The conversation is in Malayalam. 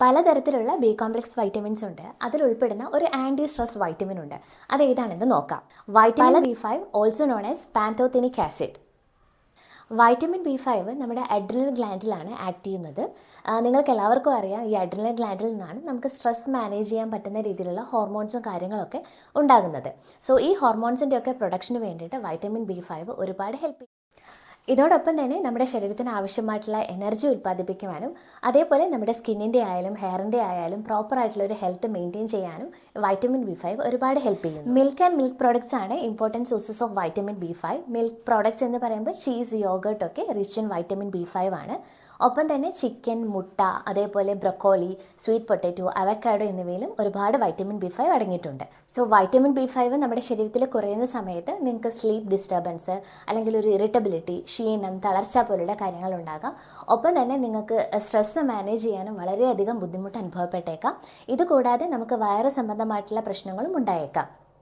പലതരത്തിലുള്ള ബി കോംപ്ലക്സ് വൈറ്റമിൻസ് ഉണ്ട്. അതിൽ ഉൾപ്പെടുന്ന ഒരു ആന്റി സ്ട്രെസ് വൈറ്റമിൻ ഉണ്ട്. അത് ഏതാണെന്ന് നോക്കാം. Vitamin B five also known as pantothenic acid vitamin B five നമ്മുടെ അഡ്രിനൽ ഗ്ലാൻഡിലാണ് ആക്ട് ചെയ്യുന്നത്. നിങ്ങൾക്ക് എല്ലാവർക്കും അറിയാം ഈ അഡ്രിനൽ ഗ്ലാൻഡിൽ നിന്നാണ് നമുക്ക് സ്ട്രെസ് മാനേജ് ചെയ്യാൻ പറ്റുന്ന രീതിയിലുള്ള ഹോർമോൺസും കാര്യങ്ങളൊക്കെ ഉണ്ടാകുന്നത്. സോ ഈ ഹോർമോൺസിന്റെയൊക്കെ പ്രൊഡക്ഷന് വേണ്ടിയിട്ട് വൈറ്റമിൻ ബി ഫൈവ് ഒരുപാട് ഹെൽപ്പ് ചെയ്യും. ഇതോടൊപ്പം തന്നെ നമ്മുടെ ശരീരത്തിന് ആവശ്യമായിട്ടുള്ള എനർജി ഉൽപ്പാദിപ്പിക്കുവാനും അതേപോലെ നമ്മുടെ സ്കിന്നിന്റെ ആയാലും ഹെയറിന്റെ ആയാലും പ്രോപ്പർ ആയിട്ടുള്ള ഒരു ഹെൽത്ത് മെയിന്റെയിൻ ചെയ്യാനും വൈറ്റമിൻ ബി ഫൈവ് ഒരുപാട് ഹെൽപ്പ് ചെയ്യുന്നു. മിൽക്ക് ആൻഡ് മിൽക്ക് പ്രോഡക്ട്സ് ആണ് important sources of vitamin B five milk products എന്ന് പറയുമ്പോൾ ചീസ് യോഗർട്ട് ഒക്കെ rich in vitamin B five ആണ്. ഒപ്പം തന്നെ ചിക്കൻ മുട്ട അതേപോലെ ബ്രക്കോളി സ്വീറ്റ് പൊട്ടാറ്റോ അവക്കാഡോ എന്നിവയിലും ഒരുപാട് വൈറ്റമിൻ ബി ഫൈവ് അടങ്ങിയിട്ടുണ്ട്. സോ വൈറ്റമിൻ ബി ഫൈവ് നമ്മുടെ ശരീരത്തിൽ കുറയുന്ന സമയത്ത് നിങ്ങൾക്ക് സ്ലീപ്പ് ഡിസ്റ്റർബൻസ് അല്ലെങ്കിൽ ഒരു ഇറിറ്റബിലിറ്റി ക്ഷീണം തളർച്ച പോലുള്ള കാര്യങ്ങൾ ഉണ്ടാകാം. ഒപ്പം തന്നെ നിങ്ങൾക്ക് സ്ട്രെസ്സ് മാനേജ് ചെയ്യാനും വളരെയധികം ബുദ്ധിമുട്ട് അനുഭവപ്പെട്ടേക്കാം. ഇതുകൂടാതെ നമുക്ക് വയറ് സംബന്ധമായിട്ടുള്ള പ്രശ്നങ്ങളും ഉണ്ടായേക്കാം.